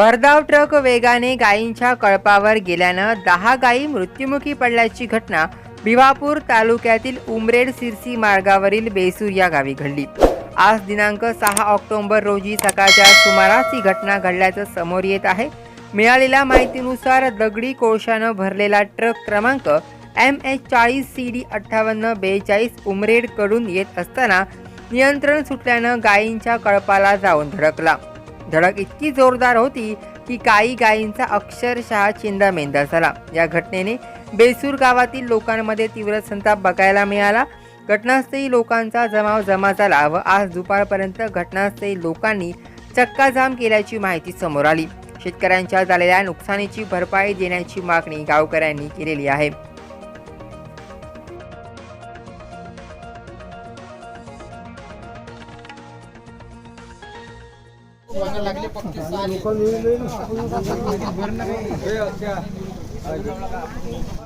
भरधाव ट्रक वेगाने गायींच्या कळपावर गेल्यानं दहा गायी मृत्युमुखी पडल्याची घटना भिवापूर तालुक्यातील उमरेड सिरसी मार्गावरील बेसूर या गावी घडली. आज दिनांक सहा ऑक्टोबर रोजी सकाळच्या सुमारास ही घटना घडल्याचं समोर येत आहे. मिळालेल्या माहितीनुसार दगडी कोळशानं भरलेला ट्रक क्रमांक एम एच चाळीस सी डी अठ्ठावन्न बेचाळीस उमरेडकडून येत असताना नियंत्रण सुटल्यानं गायींच्या कळपाला जाऊन धडकला. धडक इतकी जोरदार होती की काही गायींचा अक्षरशः चिंदामेंदा झाला. या घटनेने बेसूर गावातील लोकांमध्ये तीव्र संताप बघायला मिळाला. घटनास्थळी लोकांचा जमाव जमा झाला व आज दुपारपर्यंत घटनास्थळी लोकांनी चक्काजाम केल्याची माहिती समोर आली. शेतकऱ्यांच्या झालेल्या नुकसानीची भरपाई देण्याची मागणी गावकऱ्यांनी केलेली आहे. लागले पक्की